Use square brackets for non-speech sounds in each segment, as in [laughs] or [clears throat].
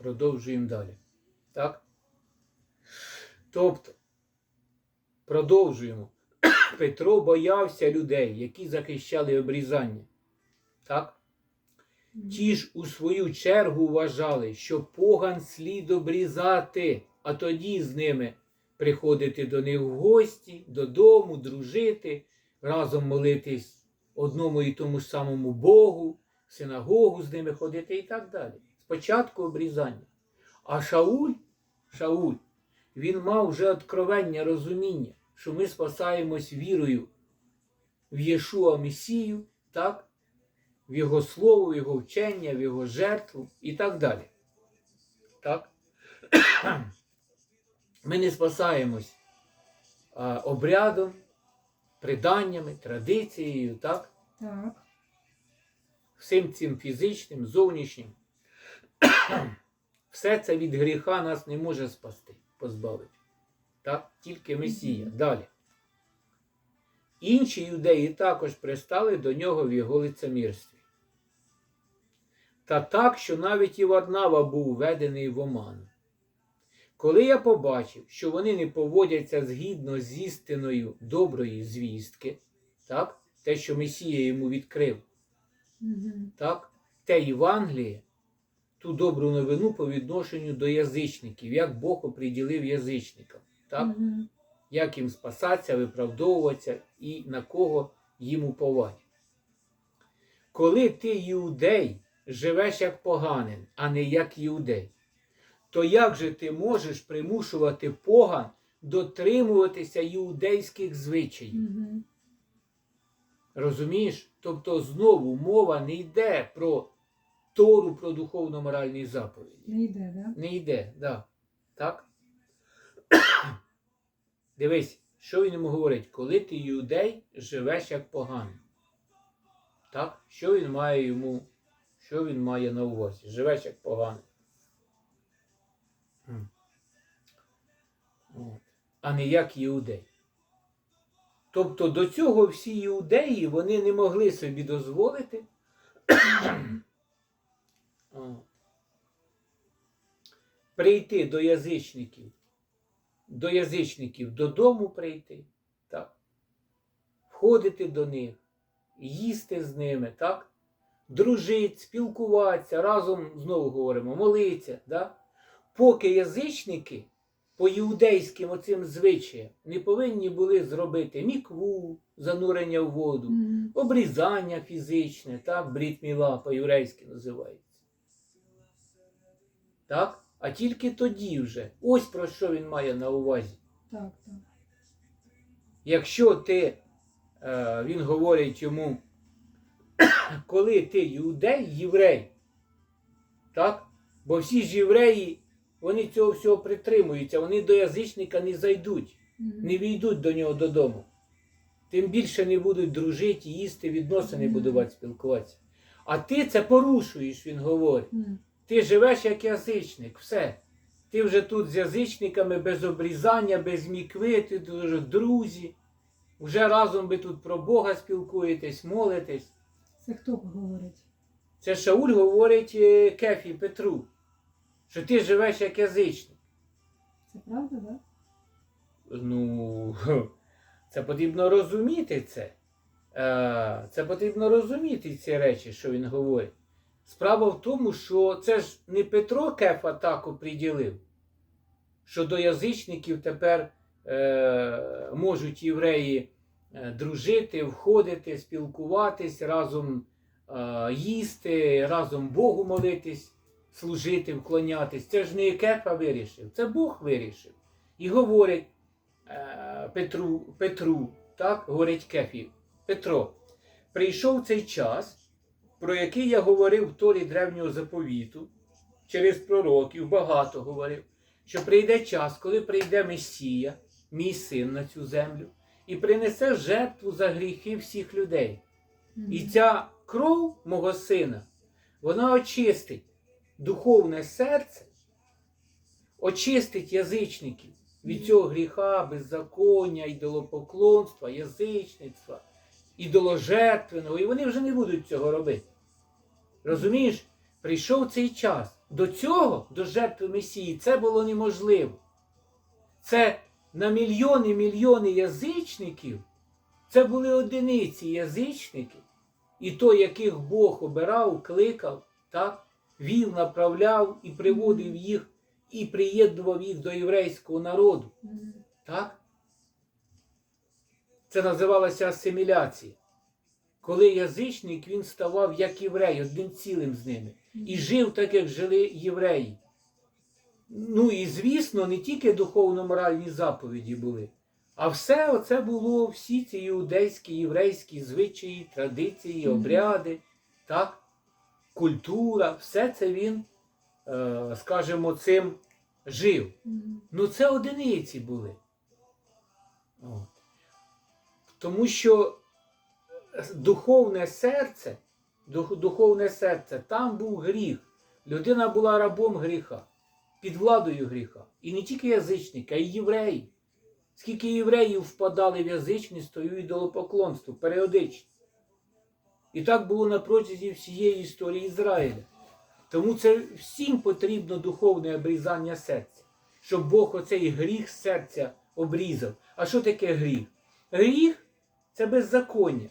Продовжуємо далі. Так? Тобто, продовжуємо. [coughs] Петро боявся людей, які захищали обрізання. Так? Ті ж у свою чергу вважали, що поган слід обрізати, а тоді з ними приходити до них в гості, додому, дружити, разом молитись одному і тому ж самому Богу, в синагогу з ними ходити і так далі. Спочатку обрізання. А Шауль, Шауль, він мав вже откровення, розуміння, що ми спасаємось вірою в Єшуа Месію, так? в Його слово, в Його вчення, в Його жертву і так далі. Так? [clears throat] Ми не спасаємось а, обрядом, приданнями, традицією, так? Так. всім цим фізичним, зовнішнім. [coughs] Все це від гріха нас не може спасти, позбавити. Так? Тільки Месія. Далі. Інші юдеї також пристали до нього в його лицемірстві. Та так, що навіть і Варнава був введений в оману. Коли я побачив, що вони не поводяться згідно з істиною доброї звістки, так? те, що Месія йому відкрив, Угу. так? те Євангеліє, ту добру новину по відношенню до язичників, як Бог оприділив язичникам, так? Угу. як їм спасатися, виправдовуватися і на кого їм уповати. Коли ти іудей живеш як поганин, а не як іудей, то як же ти можеш примушувати поган дотримуватися іудейських звичаїв? Угу. Розумієш? Тобто знову мова не йде про Тору, про духовно-моральні заповіді. Не йде, да? Не йде, да. так? [clears throat] Дивись, що він йому говорить, коли ти юдей живеш як поганий. Так? Що він має йому, що він має на увазі? Живеш як поганий. А не як іудей. Тобто до цього всі іудеї вони не могли собі дозволити. [clears throat] [clears throat] Прийти до язичників, до язичників додому прийти, так? входити до них, їсти з ними, так? дружити, спілкуватися, разом знову говоримо, молитися. Так? Поки язичники по іудейським оцим звичаям не повинні були зробити мікву, занурення в воду, обрізання фізичне, так, брітміла по-єврейськи називається. Так? А тільки тоді вже. Ось про що він має на увазі. Так, так. Якщо ти, е, він говорить йому, [coughs] коли ти юдей, єврей, так? Бо всі ж євреї, вони цього всього притримуються, вони до язичника не зайдуть, не війдуть до нього додому. Тим більше не будуть дружити, їсти, відносини будувати, спілкуватися. А ти це порушуєш, він говорить. Ти живеш як язичник, все. Ти вже тут з язичниками без обрізання, без мікви, ти вже друзі. Вже разом ви тут про Бога спілкуєтесь, молитесь. Це хто говорить? Це Шауль говорить е, Кефі Петру, що ти живеш як язичник. Це правда, да? Ну, [laughs] це потрібно розуміти це. Е, Це потрібно розуміти ці речі, що він говорить. Справа в тому, що це ж не Петро Кефа так оприділив, що до язичників тепер е, можуть євреї е, дружити, входити, спілкуватись, разом е, їсти, разом Богу молитись, служити, вклонятись. Це ж не Кефа вирішив, це Бог вирішив. І говорить е, Петру, Петру, так, говорить Кефі, Петро, прийшов цей час, про який я говорив в Торі древнього заповіту, через пророків, багато говорив, що прийде час, коли прийде Месія, мій син на цю землю, і принесе жертву за гріхи всіх людей. І ця кров мого сина, вона очистить духовне серце, очистить язичників від цього гріха, беззаконня, ідолопоклонства, язичництва, ідоложертвеного, і вони вже не будуть цього робити. Розумієш? прийшов цей час. До цього, до жертви Месії, це було неможливо. Це на мільйони мільйони язичників, це були одиниці язичників, і то, яких Бог обирав, кликав, так, вів, направляв і приводив їх, і приєднував їх до єврейського народу. Так? Це називалося асиміляція. Коли язичник він ставав як єврей, одним цілим з ними. І жив так, як жили євреї. Ну і звісно, не тільки духовно-моральні заповіді були, а все оце було, всі ці іудейські, єврейські звичаї, традиції, обряди, так? культура, все це він, е, скажімо, цим жив. Ну, це одиниці були. От. Тому що духовне серце, дух- духовне серце, там був гріх. Людина була рабом гріха, під владою гріха. І не тільки язичники, а й євреї. Скільки євреїв впадали в язичництво і ідолопоклонство періодично. І так було на протязі всієї історії Ізраїля. Тому це всім потрібно духовне обрізання серця, щоб Бог оцей гріх серця обрізав. А що таке гріх? Гріх це беззаконня.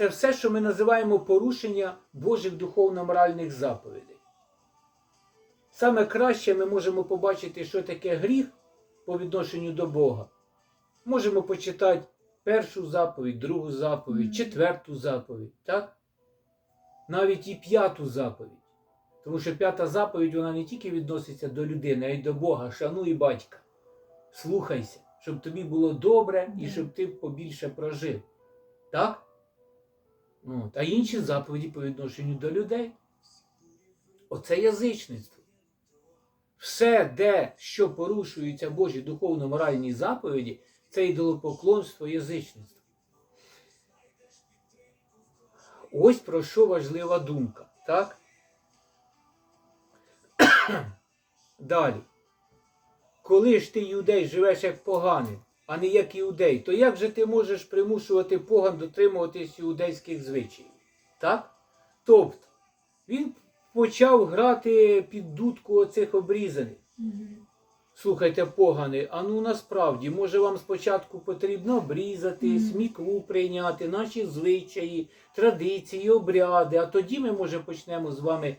Це все, що ми називаємо порушення Божих духовно-моральних заповідей. Саме краще ми можемо побачити, що таке гріх по відношенню до Бога. Можемо почитати першу заповідь, другу заповідь, четверту заповідь, так? Навіть і п'яту заповідь. Тому що п'ята заповідь вона не тільки відноситься до людини, а й до Бога. Шануй батька. Слухайся, щоб тобі було добре і щоб ти побільше прожив. Так? От. А інші заповіді по відношенню до людей. Оце язичництво. Все, де що порушуються Божі духовно-моральні заповіді, це ідолопоклонство язичництво. Ось про що важлива думка. Так? Далі. Коли ж ти, юдей, живеш як поганин, а не як іудей, то як же ти можеш примушувати поган дотримуватись іудейських звичаїв? Так? Тобто, він почав грати під дудку оцих обрізаних. Слухайте, погани, а ну насправді, може вам спочатку потрібно обрізатись, Мгм. мікву прийняти, наші звичаї, традиції, обряди, а тоді ми, може, почнемо з вами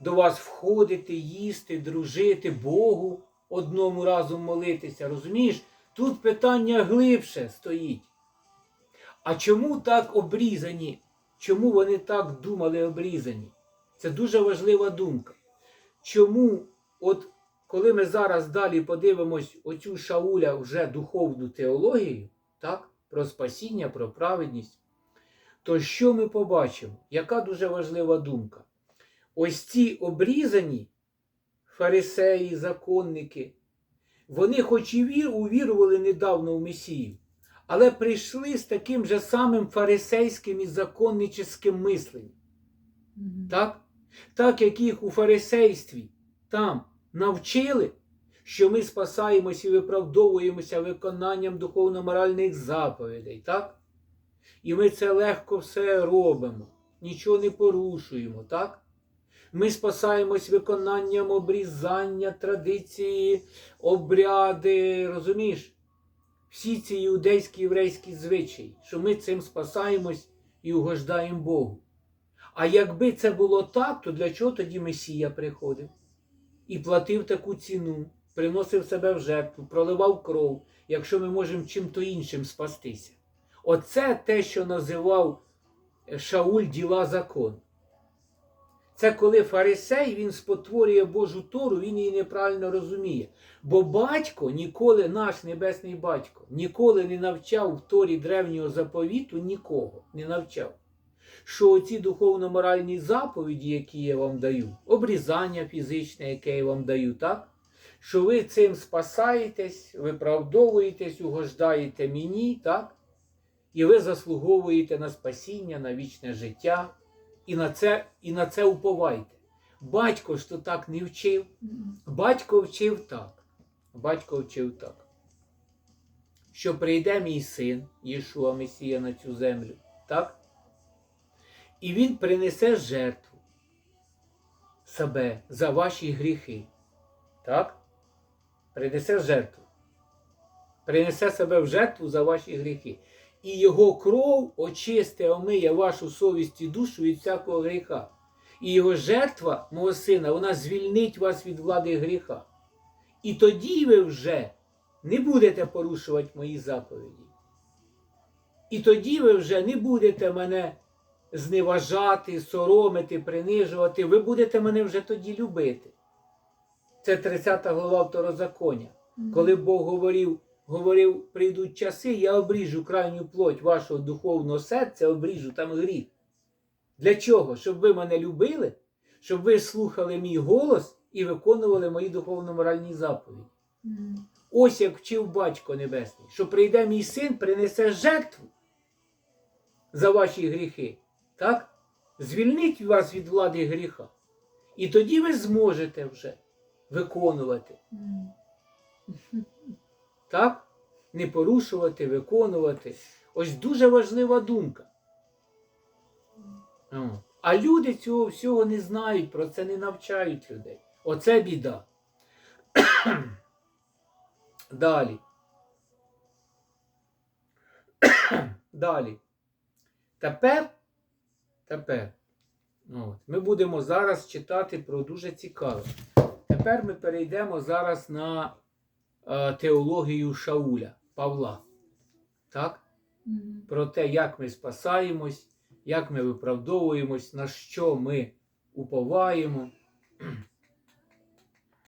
до вас входити, їсти, дружити, Богу одному разом молитися. Розумієш? Тут питання глибше стоїть. А чому так обрізані? Чому вони так думали обрізані? Це дуже важлива думка. Чому, от коли ми зараз далі подивимось оцю Шауля вже духовну теологію, так, про спасіння, про праведність, то що ми побачимо? Яка дуже важлива думка? Ось ці обрізані фарисеї, законники, вони хоч і вір, увірували недавно в Месію, але прийшли з таким же самим фарисейським і законническим мисленням. Мгм. Так? так як їх у фарисействі там навчили, що ми спасаємося і виправдовуємося виконанням духовно-моральних заповідей, так? І ми це легко все робимо, нічого не порушуємо, так? Ми спасаємось виконанням обрізання, традиції, обряди, розумієш? Всі ці іудейські єврейські звичаї, що ми цим спасаємось і угождаємо Богу. А якби це було так, то для чого тоді Месія приходив і платив таку ціну, приносив себе в жертву, проливав кров, якщо ми можемо чим-то іншим спастися? Оце те, що називав Шауль діла закон. Це коли фарисей він спотворює Божу Тору, він її неправильно розуміє. Бо батько ніколи, наш небесний батько, ніколи не навчав в Торі древнього заповіту нікого, не навчав що оці духовно-моральні заповіді, які я вам даю, обрізання фізичне, яке я вам даю, так? Що ви цим спасаєтесь, виправдовуєтесь, угождаєте мені, так? І ви заслуговуєте на спасіння, на вічне життя, і на це, і на це уповайте. Батько ж то так не вчив. Батько вчив так. Батько вчив так. Що прийде мій син, Єшуа Месія на цю землю, так? І він принесе жертву. себе за ваші гріхи. Так? Принесе жертву. Принесе себе в жертву за ваші гріхи. І його кров очисте, омиє вашу совість і душу від всякого гріха. І його жертва, мого сина, вона звільнить вас від влади гріха. І тоді ви вже не будете порушувати мої заповіді. І тоді ви вже не будете мене зневажати, соромити, принижувати. Ви будете мене вже тоді любити. Це 30 глава Второзаконня. Коли Бог говорив, говорив, прийдуть часи, я обріжу крайню плоть вашого духовного серця, обріжу там гріх. Для чого? Щоб ви мене любили, щоб ви слухали мій голос і виконували мої духовно-моральні заповіді. Ось як вчив батько Небесний, що прийде мій син, принесе жертву за ваші гріхи, так? Звільнить вас від влади гріха. І тоді ви зможете вже виконувати. Так? Не порушувати, виконувати. Ось дуже важлива думка. А люди цього всього не знають, про це не навчають людей. Оце біда. [clears throat] Далі. [clears throat] Далі. Тепер, тепер, ну, от, ми будемо зараз читати про дуже цікаве. Тепер ми перейдемо зараз на теологію Шауля, Павла. Так? Про те, як ми спасаємось, як ми виправдовуємось, на що ми уповаємо.